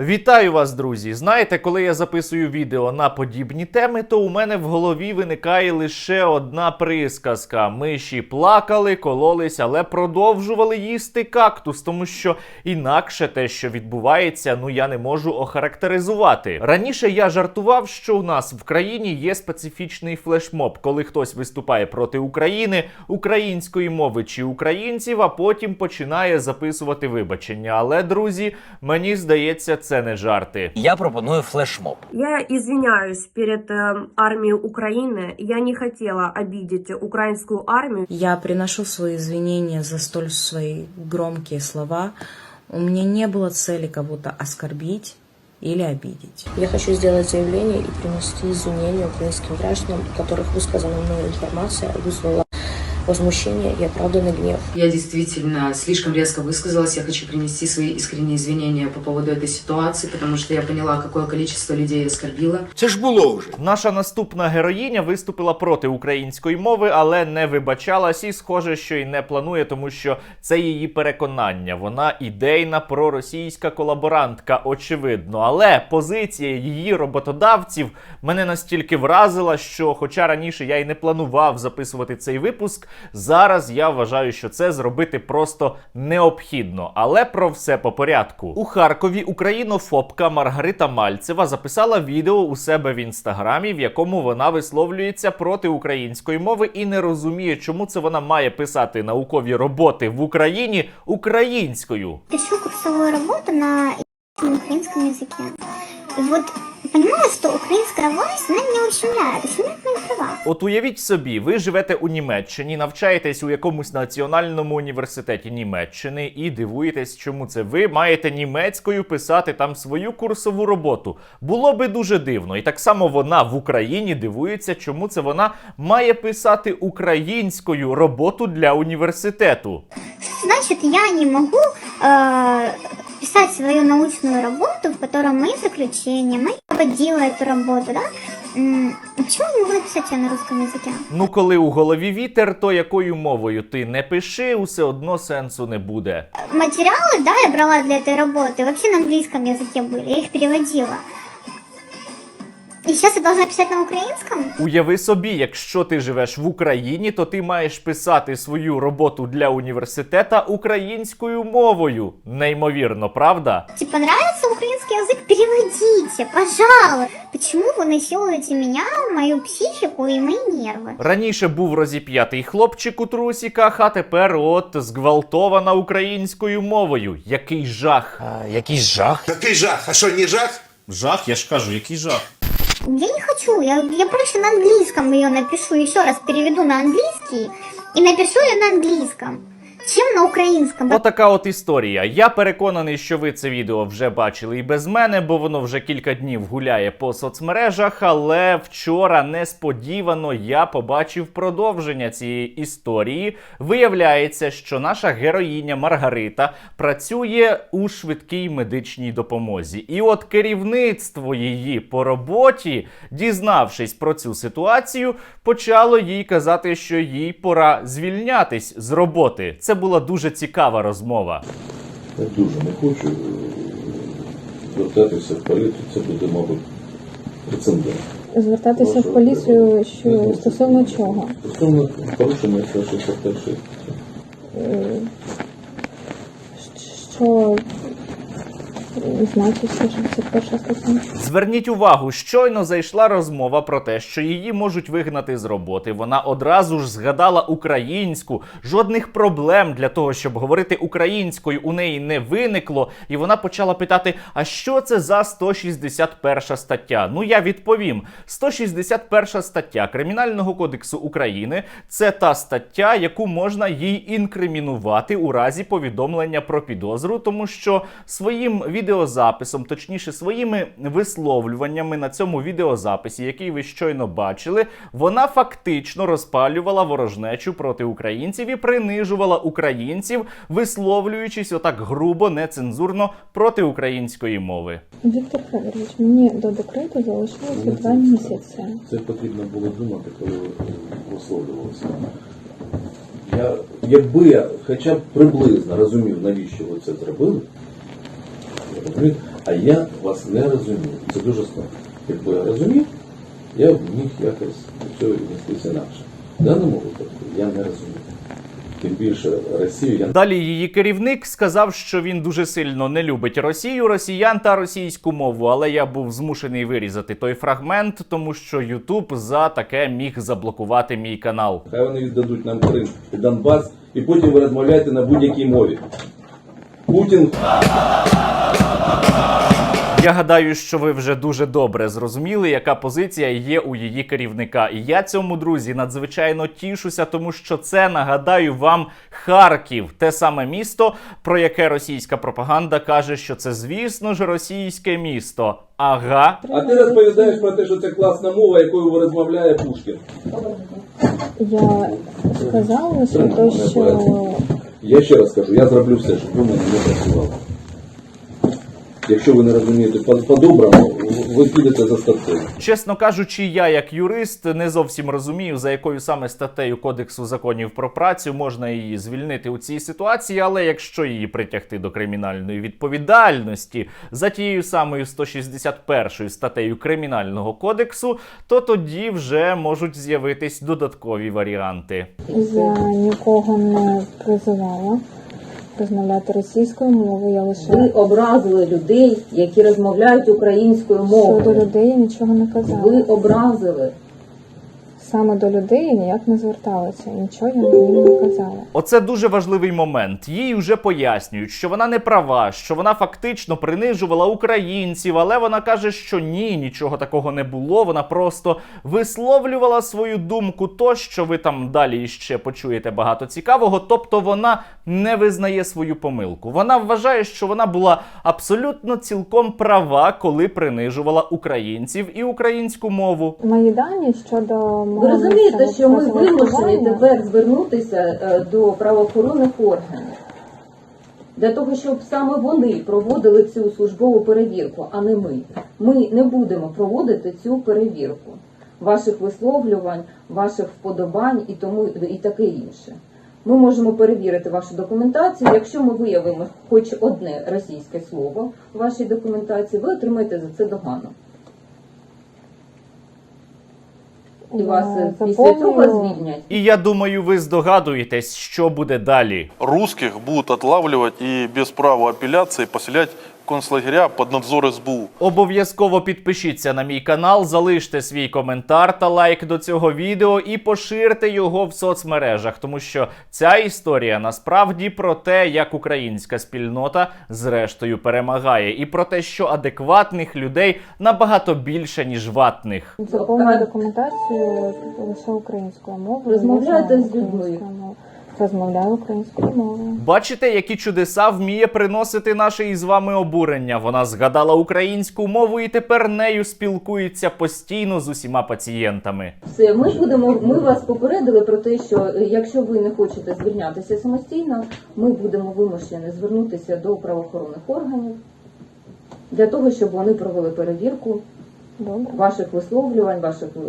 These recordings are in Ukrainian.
Вітаю вас, друзі! Знаєте, коли я записую відео на подібні теми, то у мене в голові виникає лише одна присказка: миші плакали, кололись, але продовжували їсти кактус, тому що інакше те, що відбувається, ну я не можу охарактеризувати. Раніше я жартував, що у нас в країні є специфічний флешмоб, коли хтось виступає проти України, української мови чи українців, а потім починає записувати вибачення. Але друзі, мені здається, це не жарти. Я пропоную флешмоб. Я извиняюсь перед э, армией Украины. Я не хотела обидеть украинскую армию. Я приношу свои извинения за столь свои громкие слова. У меня не было цели кого-то оскорбить или обидеть. Я хочу сделать заявление и принести извинения украинским гражданам, у которых высказана мной информация вызвала возмущение и оправданный гнев. Я действительно слишком резко высказалась. Я хочу принести свои искренние извинения по поводу этой ситуации, потому что я поняла, какое количество людей оскорбила. Це ж було вже. Наша наступна героїня виступила проти української мови, але не вибачалась і, схоже, що й не планує, тому що це її переконання. Вона ідейна проросійська колаборантка, очевидно. Але позиція її роботодавців мене настільки вразила, що, хоча раніше я й не планував записувати цей випуск, зараз я вважаю, що це зробити просто необхідно. Але про все по порядку. У Харкові українофобка Маргарита Мальцева записала відео у себе в інстаграмі, в якому вона висловлюється проти української мови і не розуміє, чому це вона має писати наукові роботи в Україні українською. пишу курсовую работу на украинском языке. Вот понимаю, что украинская власть, она меня мои права. От уявіть собі, ви живете у Німеччині, навчаєтесь у якомусь національному університеті Німеччини і дивуєтесь, чому це ви маєте німецькою писати там свою курсову роботу. Було би дуже дивно. І так само вона в Україні дивується, чому це вона має писати українською роботу для університету. Значит, я не могу э, писать свою научную работу, в которой мои заключения, мои проводила эту работу, да? М, Почему я не могу написать ее на русском языке? Ну, коли у голові вітер, то якою мовою ти не пиши, усе одно сенсу не буде. Материалы, да, я брала для этой работы, вообще на английском языке были, я их переводила. И сейчас я должна писать на украинском? Уяви собі, якщо ти живеш в Україні, то ти маєш писати свою роботу для університета українською мовою. Неймовірно, правда? Типа нравится украинский язык? Переводите, пожалуйста. Почему вы насилуете меня, мою психику и мои нервы? Раніше був розіп'ятий хлопчик у трусіках, а тепер от зґвалтована українською мовою. Який жах! А, якийсь жах. Такий жах. А що, не жах? Жах, я ж кажу, який жах. Я не хочу, я, я проще на английском ее напишу, еще раз переведу на английский и напишу ее на английском, чем на украинском. Отака от історія. Я переконаний, що ви це відео вже бачили і без мене, бо воно вже кілька днів гуляє по соцмережах. Але вчора несподівано я побачив продовження цієї історії. Виявляється, що наша героїня Маргарита працює у швидкій медичній допомозі. І от керівництво її по роботі, дізнавшись про цю ситуацію, почало їй казати, що їй пора звільнятись з роботи. Це була дуже цікава розмова. Я дуже не хочу е, звертатися в поліцію, це буде, мабуть, прецедент. Звертатися в поліцію що стосовно чого? Стосовно порушення 161 Що значить 161 стаття? Зверніть увагу, щойно зайшла розмова про те, що її можуть вигнати з роботи. Вона одразу ж згадала українську. Жодних проблем для того, щоб говорити українською, у неї не виникло. І вона почала питати: а що це за 161 стаття? Ну я відповім: 161 стаття Кримінального кодексу України це та стаття, яку можна їй інкримінувати у разі повідомлення про підозру, тому що своїм відеозаписом, точніше, своїми висловлюваннями на цьому відеозаписі, який ви щойно бачили, вона фактично розпалювала ворожнечу проти українців і принижувала українців, висловлюючись отак грубо, нецензурно проти української мови. Віктор Федорович, мені до декрету залишилося два місяці. Це потрібно було думати, коли ви висловлювалися. Я, якби я хоча б приблизно розумів, навіщо ви це зробили, розумієте, А я вас не розумію. Це дуже складно. Якби я розумів, я б міг якось до цього віднестися інакше. В даному випадку я не розумію. Тим більше Росію я Далі її керівник сказав, що він дуже сильно не любить Росію, росіян та російську мову. Але я був змушений вирізати той фрагмент, тому що Ютуб за таке міг заблокувати мій канал. Хай вони віддадуть нам Крим і Донбас, і потім ви розмовляєте на будь-якій мові. Путін Я гадаю, що ви вже дуже добре зрозуміли, яка позиція є у її керівника. І я цьому друзі надзвичайно тішуся, тому що це нагадаю вам Харків, те саме місто, про яке російська пропаганда каже, що це, звісно ж, російське місто. Ага, А ти розповідаєш про те, що це класна мова, якою розмовляє Пушкін. Я сказала лише те, що Я ще раз кажу, я зроблю все, щоб ви не працювали. Якщо ви не розумієте по- по-доброму, ви підете за статтею. Чесно кажучи, я як юрист не зовсім розумію, за якою саме статтею Кодексу законів про працю можна її звільнити у цій ситуації, але якщо її притягти до кримінальної відповідальності за тією самою 161 статтею Кримінального кодексу, то тоді вже можуть з'явитись додаткові варіанти. я нікого не призивала розмовляти російською мовою. Я лише Ви образили людей, які розмовляють українською мовою. щодо людей я нічого не казала. Ви образили. Саме до людей ніяк не зверталася, нічого я їм не казала. Оце дуже важливий момент. Їй вже пояснюють, що вона не права, що вона фактично принижувала українців, але вона каже, що ні, нічого такого не було. Вона просто висловлювала свою думку, то що ви там далі ще почуєте багато цікавого. Тобто вона не визнає свою помилку. Вона вважає, що вона була абсолютно цілком права, коли принижувала українців і українську мову. Мої дані щодо Ви розумієте, що ми вимушені тепер звернутися е, до правоохоронних органів для того, щоб саме вони проводили цю службову перевірку, а не ми. Ми не будемо проводити цю перевірку ваших висловлювань, ваших вподобань і тому і таке інше. Ми можемо перевірити вашу документацію. Якщо ми виявимо хоч одне російське слово в вашій документації, ви отримаєте за це догану. І вас е, Я після цього звільнять. І я думаю, ви здогадуєтесь, що буде далі. Русских будут отлавливать и без права апелляции поселять концлагеря под надзор СБУ. Обов'язково підпишіться на мій канал, залиште свій коментар та лайк до цього відео і поширте його в соцмережах, тому що ця історія насправді про те, як українська спільнота зрештою перемагає, і про те, що адекватних людей набагато більше ніж ватних. Заповнюю документацію лише українською мовою. Розмовляйте з людьми. Розмовляю українською мовою. Бачите, які чудеса вміє приносити наше із вами обурення. Вона згадала українську мову і тепер нею спілкується постійно з усіма пацієнтами. Все, ми будемо. Ми вас попередили про те, що е, якщо ви не хочете звільнятися самостійно, ми будемо вимушені звернутися до правоохоронних органів для того, щоб вони провели перевірку Добре. ваших висловлювань, ваших е,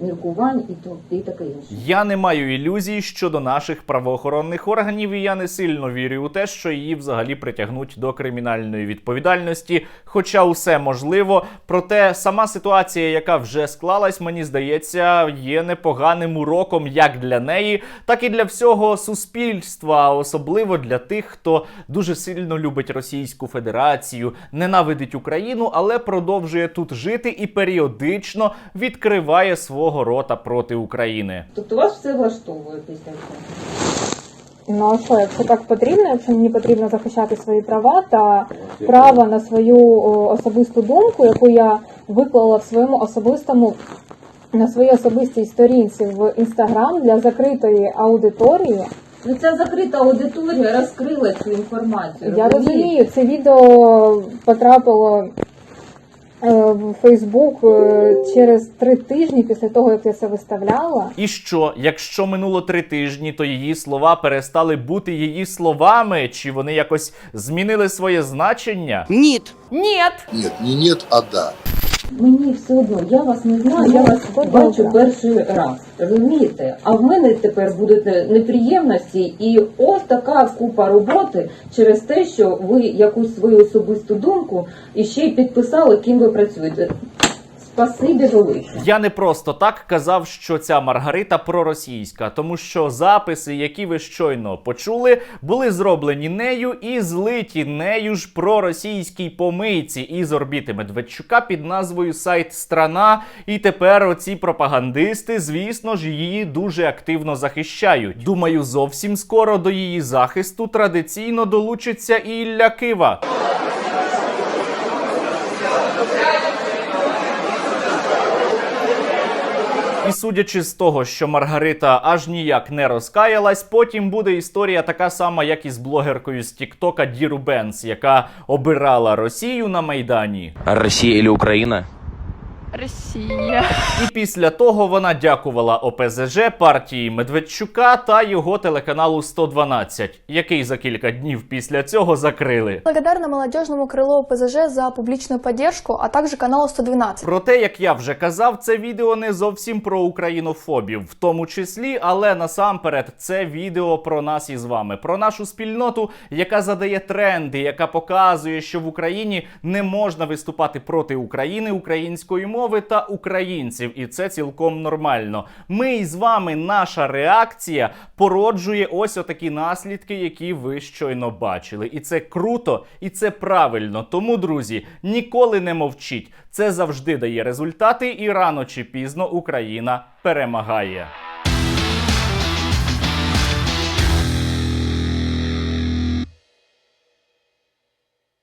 міркувань і то і таке інше. Я не маю ілюзій щодо наших правоохоронних органів, і я не сильно вірю у те, що її взагалі притягнуть до кримінальної відповідальності. Хоча усе можливо. Проте сама ситуація, яка вже склалась, мені здається, є непоганим уроком як для неї, так і для всього суспільства, особливо для тих, хто дуже сильно любить Російську Федерацію, ненавидить Україну, але продовжує тут жити і періодично відкриває свого рота проти України. Тобто вас все влаштовує після цього. Ну а що, якщо так потрібно, якщо мені потрібно захищати свої права та право на свою особисту думку, яку я виклала в своєму особистому на своїй особистій сторінці в інстаграм для закритої аудиторії. Ну ця закрита аудиторія розкрила цю інформацію. Я розумію, це відео потрапило в Фейсбук е, через три тижні після того, як я це виставляла. І що, якщо минуло три тижні, то її слова перестали бути її словами, чи вони якось змінили своє значення? Ні, Ні. ні, не нет, а да. Мені все одно, я вас не знаю, я Ну, вас бачу перший раз. Розумієте? А в мене тепер будуть неприємності і ось така купа роботи через те, що ви якусь свою особисту думку і ще й підписали, ким ви працюєте. Спасибі велике. Я не просто так казав, що ця Маргарита проросійська, тому що записи, які ви щойно почули, були зроблені нею і злиті нею ж проросійській помийці із орбіти Медведчука під назвою Сайт Страна. І тепер оці пропагандисти, звісно ж, її дуже активно захищають. Думаю, зовсім скоро до її захисту традиційно долучиться і Ілля Кива. І судячи з того, що Маргарита аж ніяк не розкаялась, потім буде історія така сама, як і з блогеркою з Тіктока Діру Бенс, яка обирала Росію на майдані. Росія или Україна? Росія. І після того вона дякувала ОПЗЖ партії Медведчука та його телеканалу 112, який за кілька днів після цього закрили. Благодарна молодежному крылу ПЗЖ за публичную поддержку, а также каналу 112. Проте, як я вже казав, це відео не зовсім про українофобів, в тому числі, але насамперед це відео про нас із вами, про нашу спільноту, яка задає тренди, яка показує, що в Україні не можна виступати проти України, української мови та українців, і це цілком нормально. Ми із вами, наша реакція породжує ось отакі наслідки, які ви щойно бачили. І це круто, і це правильно. Тому, друзі, ніколи не мовчіть. Це завжди дає результати, і рано чи пізно Україна перемагає.